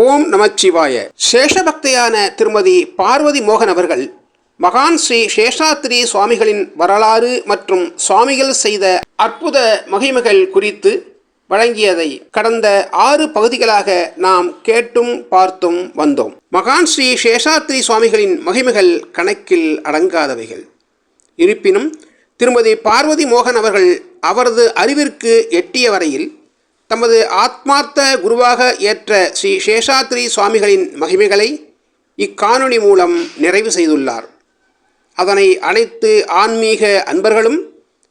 ஓம் நமச்சிவாய. சேஷபக்தையான திருமதி பார்வதி மோகன் அவர்கள் மகான் ஸ்ரீ சேஷாத்ரி சுவாமிகளின் வரலாறு மற்றும் சுவாமிகள் செய்த அற்புத மகிமைகள் குறித்து வழங்கியதை கடந்த ஆறு பகுதிகளாக நாம் கேட்டும் பார்த்தும் வந்தோம். மகான் ஸ்ரீ சேஷாத்திரி சுவாமிகளின் மகிமைகள் கணக்கில் அடங்காதவைகள். இருப்பினும் திருமதி பார்வதி மோகன் அவர்கள் அவரது அறிவிற்கு எட்டிய வரையில் தமது ஆத்மார்த்த குருவாக ஏற்ற ஸ்ரீ சேஷாத்ரி சுவாமிகளின் மகிமைகளை இக்காணொளி மூலம் நிறைவு செய்துள்ளார். அதனை அனைத்து ஆன்மீக அன்பர்களும்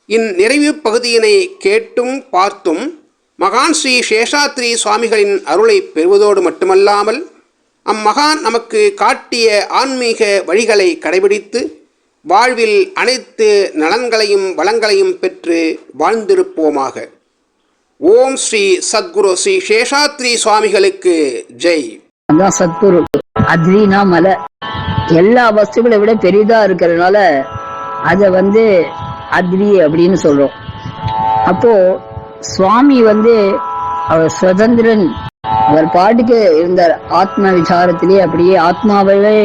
இந்நிறைவு பகுதியினை கேட்டும் பார்த்தும் மகான் ஸ்ரீ சேஷாத்ரி சுவாமிகளின் அருளை பெறுவதோடு மட்டுமல்லாமல் அம்மகான் நமக்கு காட்டிய ஆன்மீக வழிகளை கடைபிடித்து வாழ்வில் அனைத்து நலன்களையும் வளங்களையும் பெற்று வாழ்ந்திருப்போமாக. ஓம் ஸ்ரீ சத்குரு ஸ்ரீ சேஷாத்ரி சுவாமிகளுக்கு ஜெய். அதான் சத்குரு அத்ரினா மலை. எல்லா வஸ்துகளை விட பெரிதா இருக்கிறதுனால அதை வந்து அத்ரி அப்படின்னு சொல்றோம். அப்போ சுவாமி வந்து அவர் சுதந்திரன். அவர் பாட்டுக்கு இருந்தார். ஆத்ம விசாரத்திலே அப்படியே ஆத்மாவே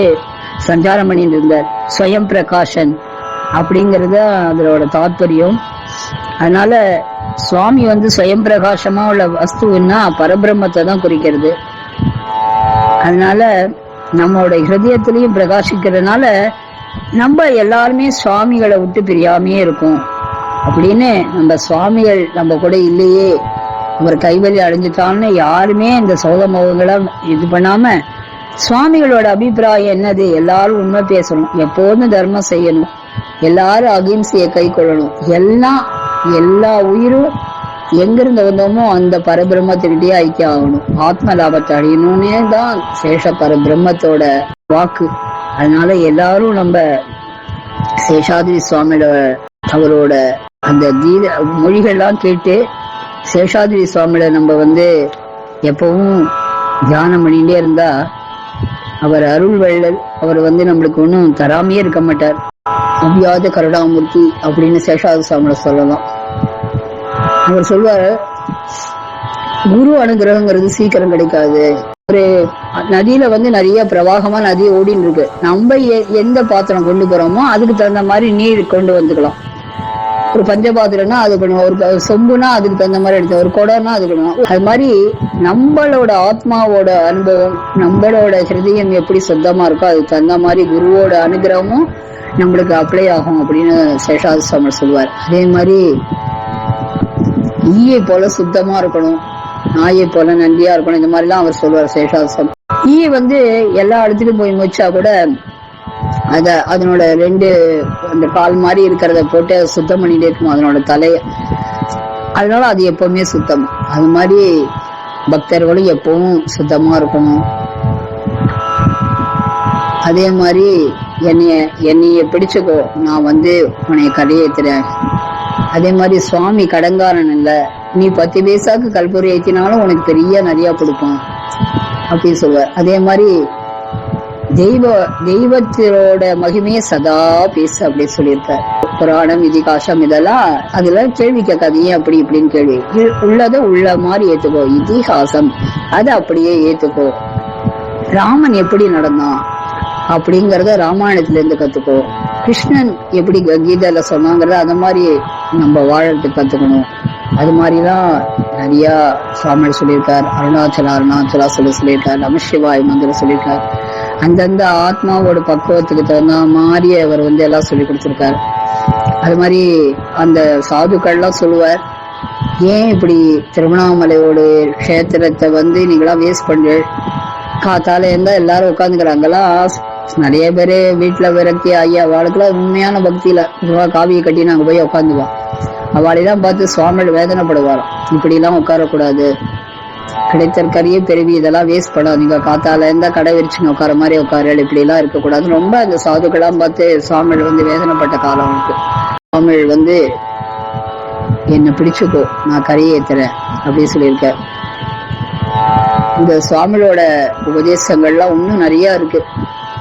சஞ்சாரம் பண்ணிட்டு இருந்தார். ஸ்வயம் பிரகாஷன் அப்படிங்கிறது அதோட தாத்பரியம். அதனால சுவாமி வந்து சுயம் பிரகாசமா உள்ள வஸ்துன்னா பரபிரம்மத்தை தான் குறிக்கிறது. அதனால நம்மளோட ஹிருதயத்திலையும் பிரகாசிக்கிறதுனால நம்ம எல்லாருமே சுவாமிகளை விட்டு பிரியாமையே இருக்கும். அப்படின்னு நம்ம சுவாமிகள் நம்ம கூட இல்லையே அவர் கைவலி அடைஞ்சிட்டான்னு யாருமே இந்த சோக முகங்களை இது பண்ணாம சுவாமிகளோட அபிப்பிராயம் என்னது? எல்லாரும் உண்மை பேசணும். எப்போதும் தர்மம் செய்யணும். எல்லாரும் அகிம்சையை கை கொள்ளணும். எல்லாம் எல்லா உயிரும் எங்கிருந்து வந்தோமோ அந்த பரபிரம்மத்துக்கிட்டே ஐக்கியம் ஆகணும் ஆத்ம லாபத்தை அடையணும்னே தான் சேஷ பரபிரம்மத்தோட வாக்கு. அதனால எல்லாரும் நம்ம சேஷாதிரி சுவாமியோட அவரோட அந்த தீர மொழிகள்லாம் கேட்டு சேஷாதிரி சுவாமியோட நம்ம வந்து எப்பவும் தியானம் பண்ணிகிட்டே இருந்தா அவர் அருள் வள்ளல் அவர் வந்து நம்மளுக்கு ஒன்றும் தராமையே இருக்க மாட்டார். அபியாத கருடாமூர்த்தி அப்படின்னு சேஷாதி சுவாமியோட சொல்லலாம். அவர் சொல்வாரு குரு அனுகிரகங்கிறது சீக்கிரம் கிடைக்காது. ஒரு நதியில வந்து நிறைய பிரவாகமா நதி ஓடின்னு இருக்கு நம்ம எந்த பாத்திரம் கொண்டு போறோமோ அதுக்கு தகுந்த மாதிரி நீர் கொண்டு வந்துக்கலாம். ஒரு பஞ்சபாத்திரம்னா அது பண்ணுவோம். ஒரு சொம்புனா அதுக்கு தகுந்த மாதிரி எடுத்து ஒரு குடம்னா அது பண்ணுவோம். அது மாதிரி நம்மளோட ஆத்மாவோட அனுபவம் நம்மளோட ஹிருதயம் எப்படி சொந்தமா இருக்கோ அதுக்கு தகுந்த மாதிரி குருவோட அனுகிரகமும் நம்மளுக்கு அப்ளை ஆகும் அப்படின்னு சேஷாதி சுவாமி சொல்லுவார் அதே மாதிரி ஈயை போல சுத்தமா இருக்கணும் நாயை போல நன்றியா இருக்கணும் இந்த மாதிரிலாம் அவர் சொல்லுவார் சேஷாசம் ஈ வந்து எல்லா இடத்துக்கும் போய் முச்சா கூட அத அதனோட ரெண்டு அந்த கால் மாதிரி இருக்கிறத போட்டு அதை சுத்தம் பண்ணிட்டே இருக்கும்? அதனோட தலைய அதனால அது எப்பவுமே சுத்தம். அது மாதிரி பக்தர்களும் எப்பவும் சுத்தமா இருக்கணும். அதே மாதிரி என்னைய என்னைய பிடிச்சுக்கோ. நான் வந்து உன்னைய கரையேத்துறேன். அதே மாதிரி சுவாமி கடங்காரன் இல்லை. நீ பத்து பைசாக்கு கல்பூரி ஏற்றினாலும் உனக்கு பெரிய நிறையா கொடுப்பான். அப்படின்னு சொல்லுவார். அதே மாதிரி தெய்வ தெய்வத்தோட மகிமையை சதா பேசு அப்படின்னு சொல்லியிருக்கார். புராணம் இதிகாசம் இதெல்லாம் அதுல கேள்வி கேட்காதீங்க. அப்படி இப்படின்னு கேள்வி. இ- உள்ளதை உள்ள மாதிரி ஏத்துக்கோ. இதிகாசம் அதை அப்படியே ஏத்துக்கோ. ராமன் எப்படி நடந்தான்? அப்படிங்கறத ராமாயணத்துல இருந்து கிருஷ்ணன் எப்படி க- சொன்னாங்கிறத அந்த மாதிரி நம்ம வாழறதுக்கு கத்துக்கணும். அது மாதிரிலாம் நிறைய சுவாமிகள் சொல்லியிருக்கார். அருணாச்சலா அருணாச்சலா சொல்லி சொல்லியிருக்கார். நமசிவாய் மந்திரம் சொல்லியிருக்கார். அந்தந்த ஆத்மாவோட பக்குவத்துக்கு தகுந்த மாதிரி அவர் வந்து எல்லாம் சொல்லி கொடுத்துருக்காரு. அது மாதிரி அந்த சாதுக்கள்லாம் சொல்லுவார். ஏன் இப்படி திருவண்ணாமலையோட க்ஷேத்திரத்தை வந்து நீங்களாம் வேஸ்ட் பண்ற காத்தால இருந்தால் எல்லாரும் உட்காந்துக்கிறாங்களாம் நிறைய பேரு வீட்டுல விரக்தி ஐயா அவளுக்குலாம் உண்மையான பக்தியில ரூபா காவியை கட்டி நாங்க போய் உட்காந்துவோம் அவளையெல்லாம் பார்த்து சுவாமிகள் வேதனைப்படுவாராம் இப்படி எல்லாம் உட்காரக்கூடாது. கிடைத்திருக்கறிய பெருவி இதெல்லாம் வேஸ்ட் பண்ணாதீங்க. காத்தால இருந்தா கடை விரிச்சுன்னு உட்கார மாதிரி உட்காரு. இப்படி எல்லாம் இருக்கக்கூடாது. ரொம்ப அந்த சாதுக்கெல்லாம் பார்த்து சுவாமிகள் வந்து வேதனைப்பட்ட காலம் இருக்கு சுவாமிகள் வந்து என்னை பிடிச்சுக்கோ நான் கரையேத்துறேன் அப்படின்னு சொல்லியிருக்கேன் இந்த சுவாமியோட உபதேசங்கள்லாம் இன்னும் நிறைய இருக்கு.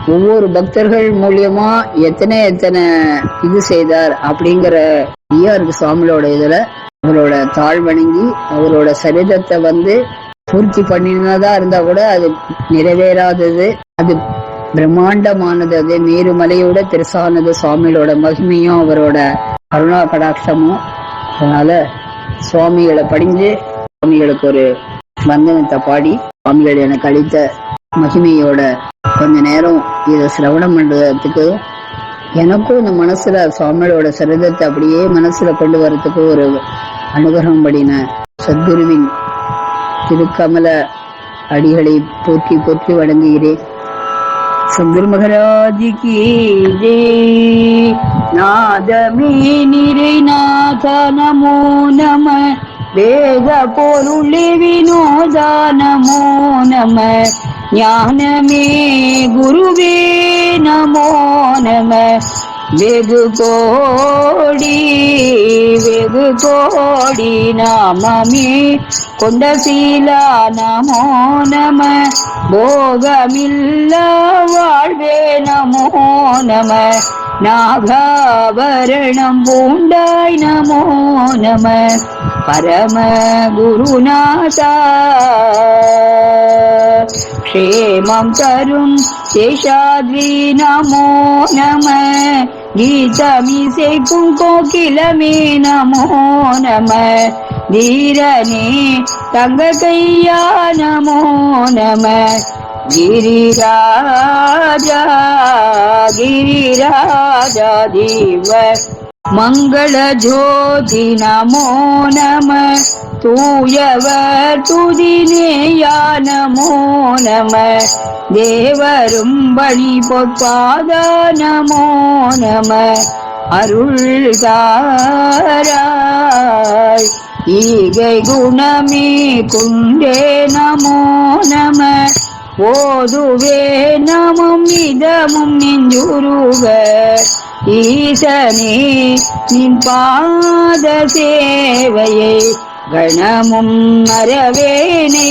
ஒவ்வொரு பக்தர்கள் மூலியமா எத்தனை எத்தனை இது செய்தார் அப்படிங்கிற நிறைய சுவாமியோட இதுல அவரோட தாழ் வணங்கி அவரோட சரிதத்தை வந்து பூர்த்தி பண்ணினதா இருந்தா கூட அது நிறைவேறாதது. அது பிரம்மாண்டமானது. அது மேருமலையோட பெருசானது சுவாமியோட மகிமையும் அவரோட கருணா கடாட்சமும் அதனால சுவாமிகளை படிஞ்சு சுவாமிகளுக்கு ஒரு வந்தனத்தை பாடி சுவாமிகள் எனக்கு அளித்த மகிமையோட கொஞ்ச நேரம் இதை சிரவணம் பண்றதுக்கு எனக்கும் இந்த மனசுல சுவாமியோட சரிதத்தை அப்படியே மனசுல கொண்டு வரதுக்கு ஒரு அனுகிரகம் படின சத்குருவின் திருக்கமல அடிகளை போற்றி போற்றி வணங்குகிறேன். சத்குரு மகராஜி கி ஜெய் நாதமே நிறை நாத நமோ நம. வேத பொருளே வினோதா நமோ நம. ஞானமே குருவே நமோ நம. வெகு கோடி வெகு கோடி நாமமே கொண்ட சீலா நமோ நம. போகமில்ல வாழ்வே நமோ நம. நாகாபரணம் பூண்டாய் நமோ நம பரம குருநாதா க்ஷேமம் தரும் சேஷாத்ரி நமோ நம கீதமிசைக்கும் கோகிலமே நமோ நம தீரனே தங்க கையா நமோ நம கிரிராஜா கிரிராஜா தேவ மங்கள ஜோதி நமோ நம. தூயவர் துதினேயா நமோ நம. தேவரும் பணி பொற்பாத நமோ நம. அருள் தாராய் ஈகை குணமே குண்டே நமோ நம. போதுவே நமம் இதமும் நெஞ்சுருவ ஈசனே நின் பாத சேவையை கணமும் மறவேனே.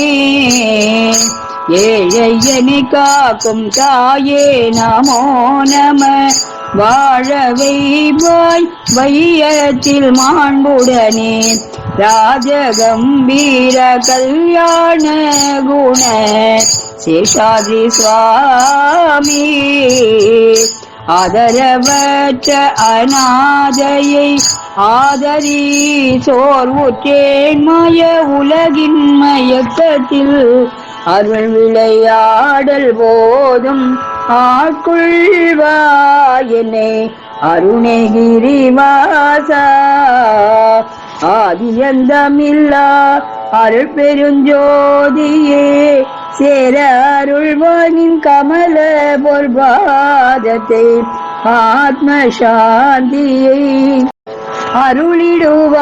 ஏழையனை காக்கும் தாயே நமோ நம. வாழ வைவாய் வையத்தில் மாண்புடனே. ராஜகம்பீர கல்யாண குண. சேஷாதி சுவாமி ஆதரவற்ற அநாதையை ஆதரி. சோர்வுற்றேன் மய உலகின் மயக்கத்தில் அருள் விளையாடல் போதும். ஆட்குள்வாயனே அருணகிரி வாசா ஆதியந்தமில்லா அருள் பெருஞ்சோதியே சேர அருள்வானின் கமல பொற்பாதத்தை ஆத்மசாந்தியை அருளிடுவாய்.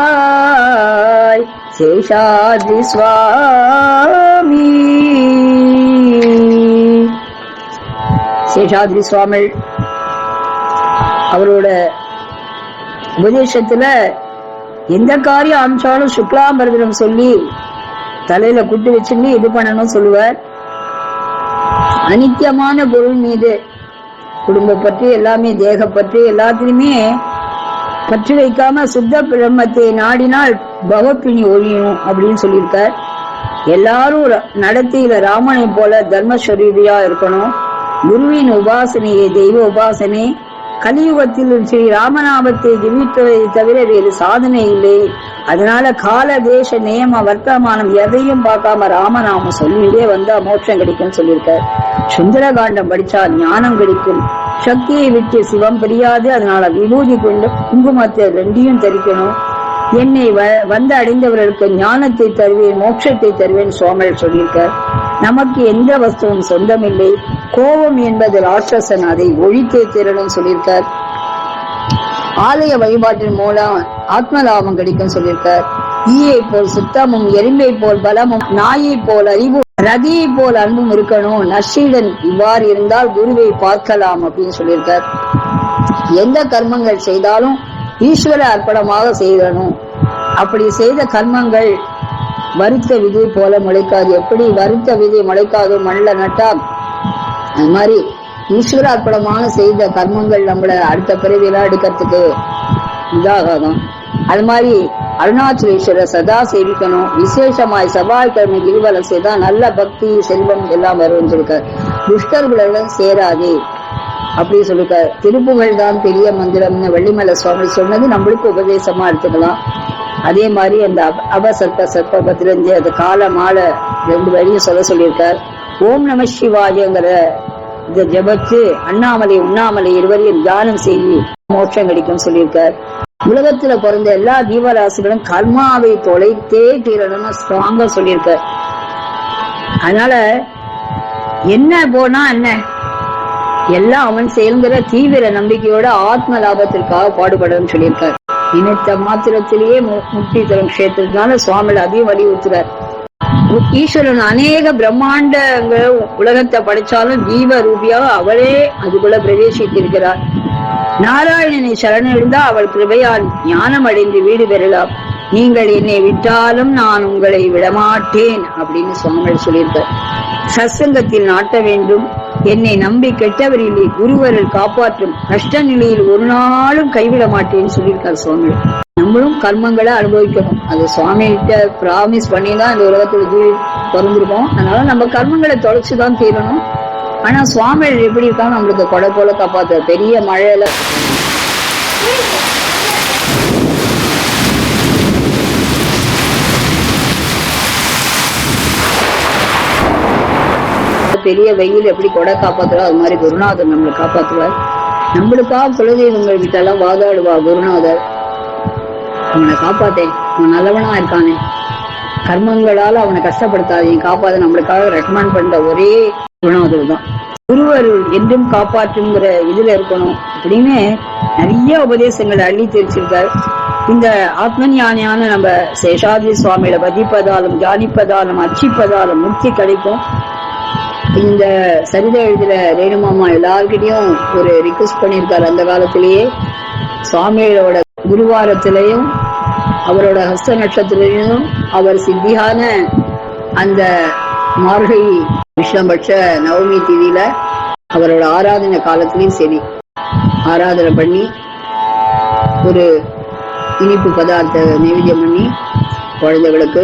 சேஷாதி சுவாமி. சேஷாத்ரி சுவாமி அவரோட உபதேசத்துல எந்த காரியம் அமிச்சாலும் சுக்லாம்பரதனம் சொல்லி தலையில குட்டு வச்சுன்னு இது பண்ணணும் சொல்லுவார். அனித்தியமான பொருள் மீது குடும்ப பற்றி எல்லாமே தேக பற்றி எல்லாத்திலுமே பற்றி வைக்காம சுத்த பிரம்மத்தை நாடினால் பகப்பிணி ஒழியும் அப்படின்னு சொல்லியிருக்கார். எல்லாரும் ர- நடத்தையில ராமனை போல தர்மஸ்வரூபியா இருக்கணும். குருவின் உபாசனையை தெய்வ உபாசனை. கலியுகத்தில் ஸ்ரீ ராமநாமத்தை ஜெபித்ததை தவிர வேறு சாதனை இல்லை. அதனால கால தேச நியம வர்த்தமானம் எதையும் பார்க்காம ராமநாமம் சொல்லிட்டே வந்தா மோட்சம் கிடைக்கும்னு சொல்லியிருக்கார். சுந்தரகாண்டம் படிச்சா ஞானம் கிடைக்கும். சக்தியை விட்டு சிவம் பிரியாது. அதனால விபூதி கொண்டு குங்குமத்தை ரெண்டையும் தரிக்கணும். என்னை வ- வந்து அடைந்தவர்களுக்கு ஞானத்தை தருவேன் மோட்சத்தை தருவேன் சோமல் சொல்லியிருக்கார். நமக்கு எந்த வஸ்துவும் சொந்தமில்லை. கோபம் என்பது ராட்சசன் அதை ஒழித்தே திறனும் சொல்லியிருக்கார். ஆலய வழிபாட்டின் மூலம் ஆத்ம லாபம் கிடைக்கும் சொல்லியிருக்கார். ஈயை போல் சுத்தமும் எறும்பை போல் பலமும் நாயை போல் அறிவும் ரதியை போல் அன்பும் இருக்கணும். நஷீடன் இவ்வாறு இருந்தால் குருவை பார்க்கலாம் அப்படின்னு சொல்லியிருக்கார். எந்த கர்மங்கள் செய்தாலும் ஈஸ்வர அர்ப்பணமாக செய்யணும் அப்படி செய்த கர்மங்கள் வருத்த விதை போல முளைக்காது. எப்படி வருத்த விதை முளைக்காது மண்ணில் நட்டா அது மாதிரி ஈஸ்வரார்ப்பணமான செய்த கர்மங்கள் நம்மளை அடுத்த பிறவிலாம் எடுக்கிறதுக்கு இதாகும் அது மாதிரி அருணாச்சலேஸ்வரர் சதா சேவிக்கணும். விசேஷமாய் செவ்வாய்க்கிழமை கிரிவலம் செய்தா நல்ல பக்தி செல்வம் எல்லாம் வரும்னு சொல்லிருக்கார் துஷ்டர்களுடன் சேராதே அப்படி சொல்லிருக்கார். திருப்புகழ் தான் பெரிய மந்திரம்னு வெள்ளிமலை சுவாமி சொன்னது நம்மளுக்கு உபதேசமா எடுத்துக்கலாம். அதே மாதிரி அந்த அப- அபசர்ப்ப சர்ப்ப பத்திரஞ்சு அது கால மாலை ரெண்டு வரையும் சொல்ல சொல்லியிருக்கார். ஓம் நம சிவாயங்கிற இந்த ஜபத்து அண்ணாமலை உண்ணாமலை இருவரையும் தியானம் செய்து மோட்சம் கிடைக்கும் சொல்லியிருக்கார். உலகத்துல பிறந்த எல்லா ஜீவராசிகளும் கர்மாவை தொலைத்தே தீரணும்னு ஸ்ட்ராங்கா சொல்லியிருக்கார். அதனால என்ன போனா என்ன? எல்லாம் அவன் செயல்கிற தீவிர நம்பிக்கையோட ஆத்ம லாபத்திற்காக பாடுபடணும்னு சொல்லியிருக்கார். நினைத்த மாத்திரத்திலேயே மு- முக்தி தரும் கஷேத்திரத்தினால சுவாமிகள் அதையும் வலியுறுத்துறார். ஈஸ்வரன் அநேக பிரம்மாண்டங்க உலகத்தை படைச்சாலும் ஜீவ ரூபியாக அவளே அதுக்குள்ள பிரவேசித்திருக்கிறார். நாராயணனை இருந்தால் அவள் கிருபையால் ஞானம் அடைந்து வீடு பெறலாம். நீங்கள் என்னை விட்டாலும் நான் உங்களை விடமாட்டேன் அப்படின்னு சுவாமிகள் சொல்லியிருக்கார். சத்சங்கத்தில் நாட்ட வேண்டும். என்னை நம்பி கெட்டவரில்லை குருவரில் காப்பாற்றும் கஷ்ட நிலையில் ஒரு நாளும் கைவிட மாட்டேன்னு சொல்லியிருக்கார் சுவாமிகள். நம்மளும் கர்மங்களை அனுபவிக்கணும். அது சுவாமி கிட்ட ப்ராமிஸ் பண்ணி தான் இந்த உலகத்துல ஜீவி பிறந்திருக்கோம். அதனால நம்ம கர்மங்களை தொலைச்சுதான் தீரணும். ஆனா சுவாமிகள் எப்படி இருக்காங்க? நம்மளுக்கு கொடை போல காப்பாத்துற பெரிய மழையில பெரிய வெயில் எப்படி கொடை காப்பாத்துறோ அது மாதிரி குருநாதர் நம்மளை காப்பாத்துவார். நம்மளுக்காக குலதெய்வங்கள் கிட்ட வாதாடுவா குருநாதர். அவனை காப்பாத்தேன். அவன் நல்லவனா இருக்கானே. கர்மங்களால அவனை கஷ்டப்படுத்தாதே காப்பாத நம்மளுக்காக ரெக்கமெண்ட் பண்ற ஒரே குருநாதர் தான். குருவர் என்றும் காப்பாற்றுங்கிற இதுல இருக்கணும் அப்படின்னு நிறைய உபதேசங்களை அள்ளி தெரிச்சிருக்கார் இந்த ஆத்ம ஞானியான நம்ம சேஷாதி சுவாமியில பதிப்பதாலும் தியானிப்பதாலும் அர்ச்சிப்பதாலும் முக்தி கிடைக்கும். இந்த சரிதை எழுதுற ரேணுமாமா எல்லார்கிட்டையும் ஒரு ரிக்வெஸ்ட் பண்ணியிருக்காரு அந்த காலத்திலேயே. சுவாமிகளோட குருவாரத்திலையும் அவரோட ஹஸ்த நட்சத்திரத்திலையும் அவர் சித்தியான அந்த மார்கழி விஷ்ணபட்ச நவமி திதியில அவரோட ஆராதனை காலத்திலையும் சரி ஆராதனை பண்ணி ஒரு இனிப்பு பதார்த்த நைவேத்தியம் பண்ணி குழந்தைகளுக்கு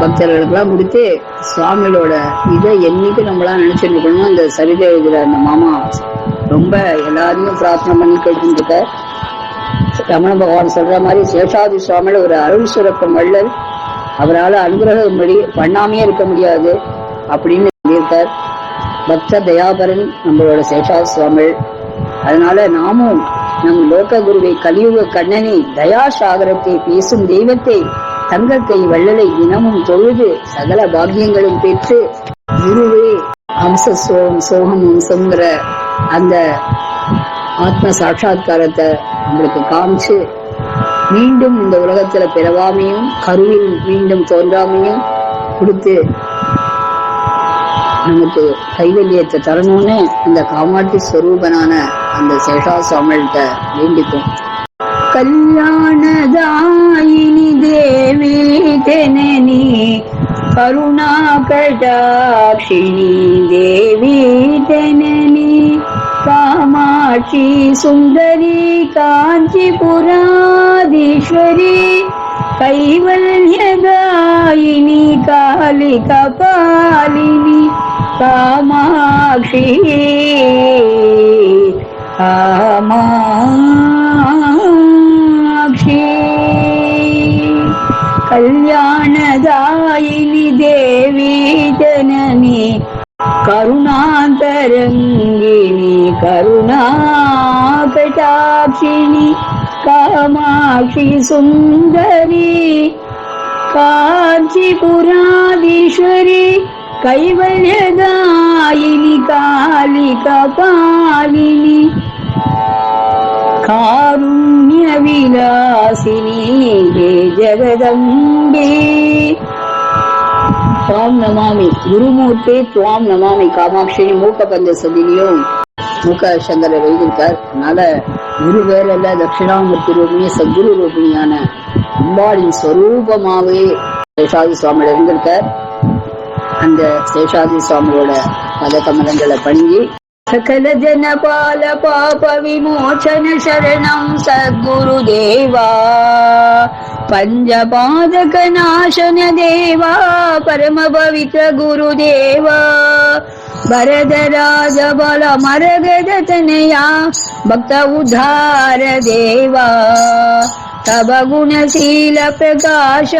பக்தர்களுக்கெல்லாம் கொடுத்து சுவாமிகளோட இதை என்னைக்கு நம்மளாம் நினைச்சிட்டு இருக்கணும் அந்த சரிதை அந்த மாமா. ரொம்ப எல்லாருமே பிரார்த்தனை பண்ணி கேட்டுருக்க ரமண பகவான் சொல்ற மாதிரி சேஷாதி சுவாமியில ஒரு அருள் சுரக்கம் வள்ளல். அவரால் அனுகிரகம் படி பண்ணாமையே இருக்க முடியாது அப்படின்னு சொல்லியிருக்கார். பக்த தயாபரன் நம்மளோட சேஷாதி சுவாமிகள். அதனால நாமும் நம் லோக குருவை கலியுக கண்ணனை தயா சாகரத்தை பேசும் தெய்வத்தை தங்கள் கை வள்ளலை தினமும் தொழுது சகல பாக்கியங்களும் பெற்று குருவே அம்ச சோகம் சோகம் அம்சங்கிற அந்த ஆத்ம சாட்சா்காரத்தை உங்களுக்கு காமிச்சு மீண்டும் இந்த உலகத்துல பிறவாமையும் கருவில் மீண்டும் தோன்றாமையும் கொடுத்து நமக்கு கைவல்யத்தை தரணும்னு இந்த காமாட்சி ஸ்வரூபனான அந்த சேஷா சுவாமிகிட்ட வேண்டிக்கும் కళ్యాణదాయిని దేవి జనని కరుణాకటాక్షిణి దేవి జనని కామాక్షి సుందరి కాంచీపురాధీశ్వరి కైవల్యదాయిని కాళిక పాలిని కామాక్షి కామా கல்யாணதாயினி தேவி ஜனனி கருணாந்தரங்கிணி கருணாகடாட்சிணி காமாட்சி சுந்தரி காஞ்சிபுராதீஸ்வரி கைவல்யதாயினி காலிகபாலினி காரும் ஞானவிலாசினி ஹே ஜெகதம்பே. துவாம் நமாமி. குருமூர்த்தே துவாம் நமாமி. காமாட்சி மூக்க பந்த சொல்லிலையும் மூக்க சங்கரை வைத்திருக்கார் அதனால குரு வேறல்ல தட்சிணாமூர்த்தி ரூபினி சத்குரு ரூபினியான அம்பாளின் ஸ்வரூபமாகவே சேஷாதி சுவாமியில இருந்திருக்கார் அந்த சேஷாதி சுவாமியோட பத கமலங்களை பண்ணி सकलजनपालपापविमोचन शरणं सद्गुरुदेवा। पञ्जपादकनाशनदेवा परमपवित्र गुरुदेवा। भरदराजबलमरगदतनया भक्त उद्धार देवा। तव गुणशील प्रकाश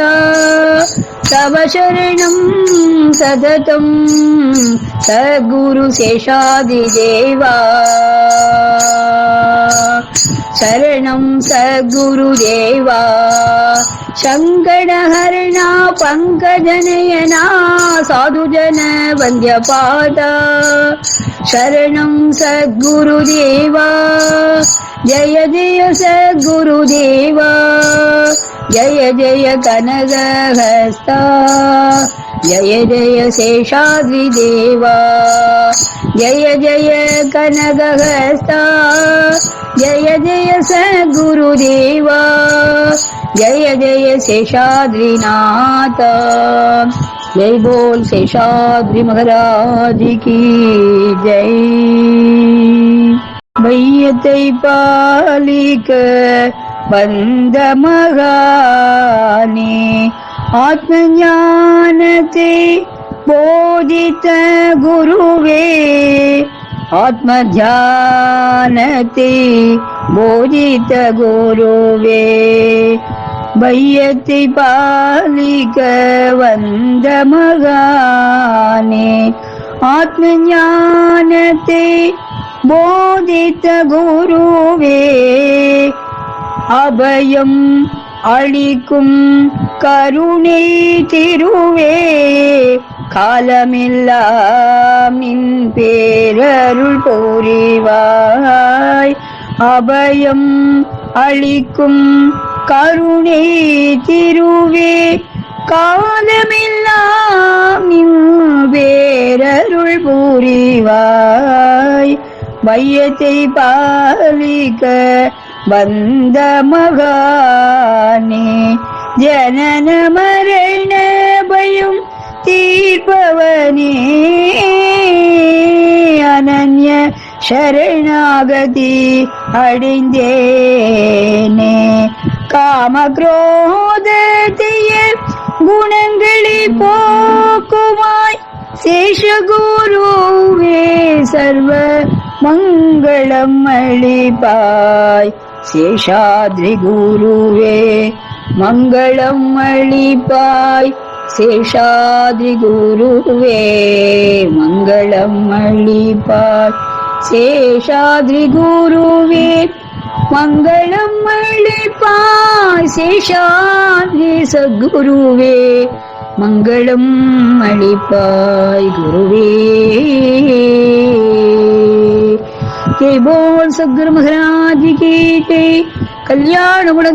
तव शरणं सततं सद्गुरु शेषादिदेवा शरणं सद्गुरुदेवा சங்கடஹரணா பங்கஜனயனா சாதுஜன வந்தியபாதா. சரணம் சத்குருதேவா ஜய ஜய சத்குருதேவா ஜய ஜய கனகஹஸ்தா ஜய ஜய சேஷாத்ரிதேவா ஜய ஜய கனகஹஸ்தா ஜய ஜய சத்குருதேவா ஜய ஜய शेषाद्रिनाथ जय बोल शेषाद्रि महाराज की जय வையத்தை பாலிக்க வந்த மகானே ஆத்ம ஞானத்தை போதித்த குருவே ஆத்ம தியானத்தை போதித்த குருவே வையத்தை பாலிக்க வந்த மகானே ஆத்ம ஞானத்தை போதித்த குருவே அபயம் அளிக்கும் கருணை திருவே காலமெல்லாம் நின் பேரருள் புரிவாய். அபயம் அளிக்கும் கருணை திருவே காலமெல்லாம் வேரருள் பேரருள் புரிவாய். வையத்தை பாலிக்க வந்த மகானே ஜனன மரண பயம் தீர்ப்பவனே. அனன்ய சரணாகதி அடைந்தேனே காம குரோதத்தைய குணங்களை போக்குமாய் சேஷகுருவே சர்வ மங்களம் அளிப்பாய் சேஷாத்ரி குருவே மங்களம் அளிப்பாய் சேஷாத்ரி குருவே மங்களம் அளிப்பாய் சேஷாத்ரி குருவே மங்களம் அளிப்பாய் சேஷாத்ரி சத்குருவே மங்களம் அளிப்பாய் குருவே. ஜெய் போல் சத்குரு மகராஜி கீ. ஜெய் கல்யாண குண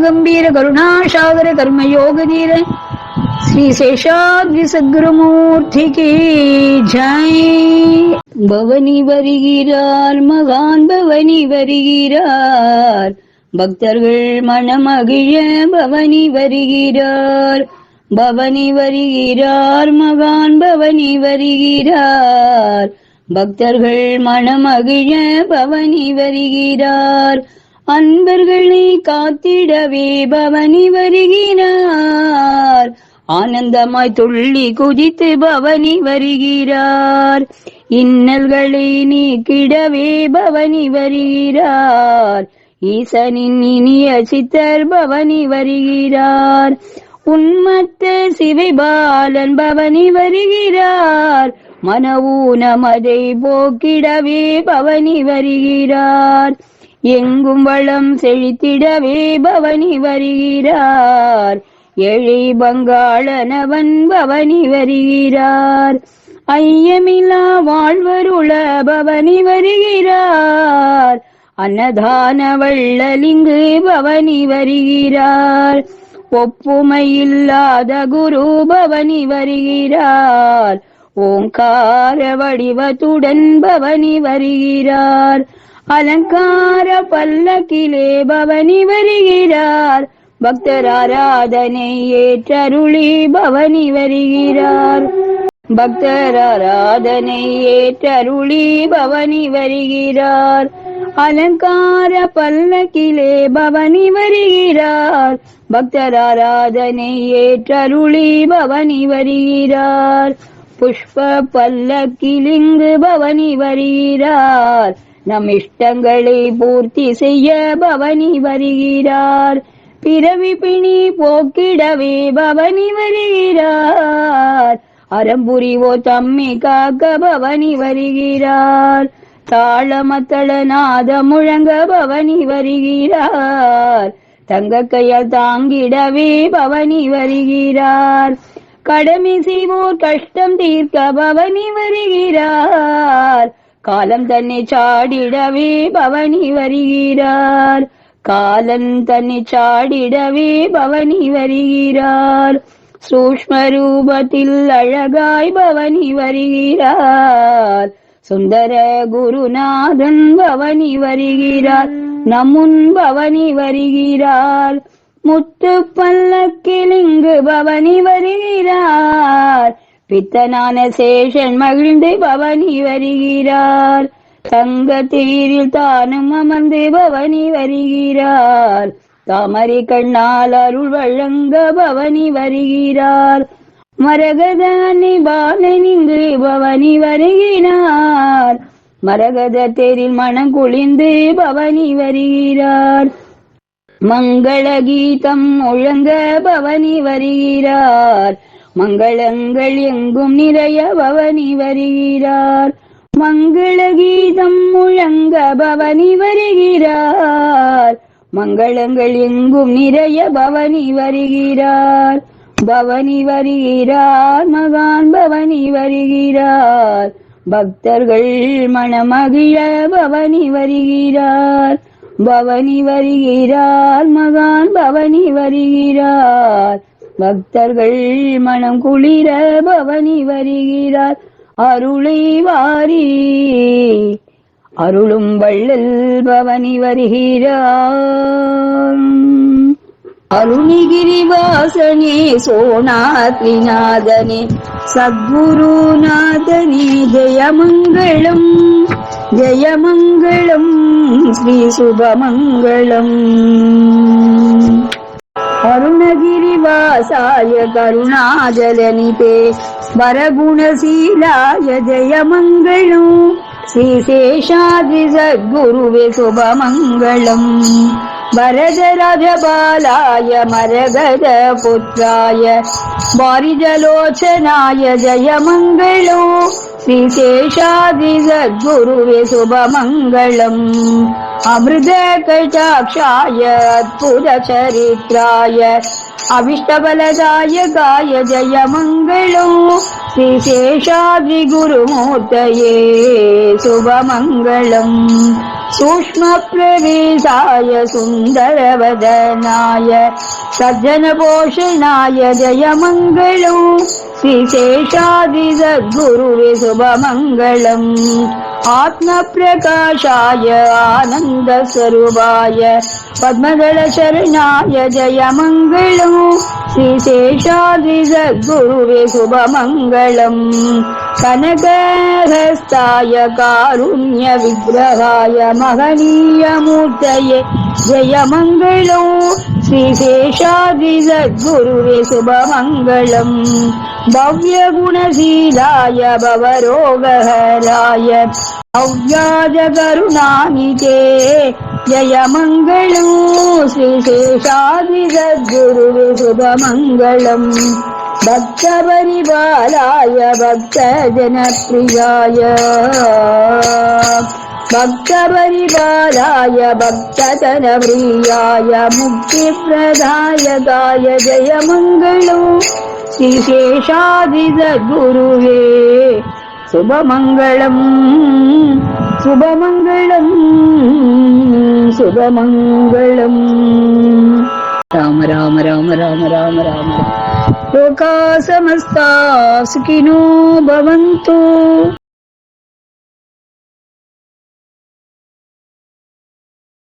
கருணாசாகர கர்மயோக தீர శ్రీశేషాద్రి సద్గురుమూర్తికి జై பவனி வருகிறார் மகான் பவனி வருகிறார். பக்தர்கள் மனமகிழ பவனி வருகிறார். பவனி வருகிறார் மகான் பவனி வருகிறார். பக்தர்கள் மனமகிழ பவனி வருகிறார். அன்பர்களை காத்திடவே பவனி வருகிறார். ஆனந்தமாய் துள்ளி குதித்து பவனி வருகிறார். இன்னல்களை நீக்கிடவே பவனி வருகிறார். ஈசனின் இனிய சித்தர் பவனி வருகிறார். உன்மத்த சிவைபாலன் பவனி வருகிறார். மனவூனமதை போக்கிடவே பவனி வருகிறார். எங்கும் வளம் செழித்திடவே பவனி வருகிறார். எழி பங்காளனவன் பவனி வருகிறார். ஐயமில்லா வாழ்வருள பவனி வருகிறார். அன்னதான வள்ளலிங்கு பவனி வருகிறார். ஒப்புமையில்லாத குரு பவனி வருகிறார். ஓங்கார வடிவத்துடன் பவனி வருகிறார். அலங்கார பல்லக்கிலே பவனி வருகிறார். பக்தர் ஆராதனை ஏற்றருளி பவனி வருகிறார். பக்தராராதனை ஏற்றருளி பவனி வருகிறார். அலங்கார பல்லக்கிலே பவனி வருகிறார். பக்தராராதனை ஏற்றருளி பவனி வருகிறார். புஷ்ப பல்லக்கிலிங்கு பவனி வருகிறார். நம் இஷ்டங்களை பூர்த்தி செய்ய பவனி வருகிறார். பிறவி பிணி போக்கிடவே பவனி வருகிறார். அறம்புரிவோ தம்மி காக்க பவனி வருகிறார். தாளமத்தள நாத முழங்க பவனி வருகிறார். தங்க கையால் தாங்கிடவே பவனி வருகிறார். கடமை செய்வோர் கஷ்டம் தீர்க்க பவனி வருகிறார். காலம் தன்னை சாடிடவே பவனி வருகிறார். காலம் தன்னை சாடிடவே பவனி வருகிறார். சூஷ்ம ரூபத்தில் அழகாய் பவனி வருகிறார். சுந்தர குருநாதன் பவனி வருகிறார். நமுன் பவனி வருகிறார். முத்து பல்லக்கில் இங்கு பவனி வருகிறார். பித்தனான சேஷன் மகிழ்ந்து பவனி வருகிறார். தங்க தீரில் தானும் அமர்ந்து பவனி வருகிறார். தாமரை கண்ணால் அருள் வழங்க பவனி வருகிறார். மரகதானி பாலன் இங்கு பவனி வருகிறார். மரகத தேரில் மனம் குளிந்து பவனி வருகிறார். மங்கள கீதம் முழங்க பவனி வருகிறார். மங்களங்கள் எங்கும் நிறைய பவனி வருகிறார். மங்கள கீதம் முழங்க பவனி வருகிறார். மங்களங்கள் எங்கும் நிறைய பவனி வருகிறார். பவனி வருகிறார் மகான் பவனி வருகிறார். பக்தர்கள் மனமகிழ பவனி வருகிறார். பவனி வருகிறார் மகான் பவனி வருகிறார். பக்தர்கள் மனம் குளிர பவனி வருகிறார். அருளை வாரி. அருளும் வள்ளல் பவனி வருகிறார். அருணிகிரி வாசனே சோனாத்ரிநாதனே சத்குருநாதனே ஜெயமங்கலம் ஜெயமங்கலம் ஸ்ரீ சுபமங்கலம். அருள் विकासाय करुणाजलनिपे वरगुणशीलाय बरगुणशीलाय जय शुभमङ्गलम्। वरदरजबालाय मरगदपुत्राय वारिजलोचनाय जयमङ्गलो श्रीशेषाद्रिसद्गुरुवे शुभमङ्गलम् अमृतकटाक्षाय अद्भुतचरित्राय अविष्टबलदायकाय जयमङ्गलो श्रीशेषाद्रिगुरुमूर्तये शुभमङ्गलम् सूक्ष्मप्रवेशाय सुन्दरवदनाय सज्जनपोषणाय जयमङ्गलो श्रीशेषादिसद्गुरुवे शुभमङ्गलम् आत्मप्रकाशाय आनन्दस्वरूपाय पद्मदलशरणाय जयमङ्गलो श्रीशेषाद्रिसद्गुरुवे शुभमङ्गलम् कनकहस्ताय कारुण्यविग्रहाय महनीयमूर्तये जयमङ्गलो श्रीशेषाद्रिसद्गुरुवे शुभमङ्गलम् भव्यगुणशीलाय भवरोगहराय भव्याजकरुणानिते जयमङ्गलो श्रीशेषाद्रिसद्गुरुवे शुभमङ्गलम् ഭക്തപരിപാലായ ഭക്തജനപ്രിയായ ഭക്തപരിപാലായ ഭക്തതനപ്രിയായ മുക്തിപ്രദായകായ ജയമംഗളോ ശ്രീശേഷാദിതഗുരുവേ ശുഭമംഗളം ശുഭമംഗളം ശുഭമംഗളം రామ రామ రామ రామ రామ రామ. లోకా సమస్తా సుఖినో భవంతు.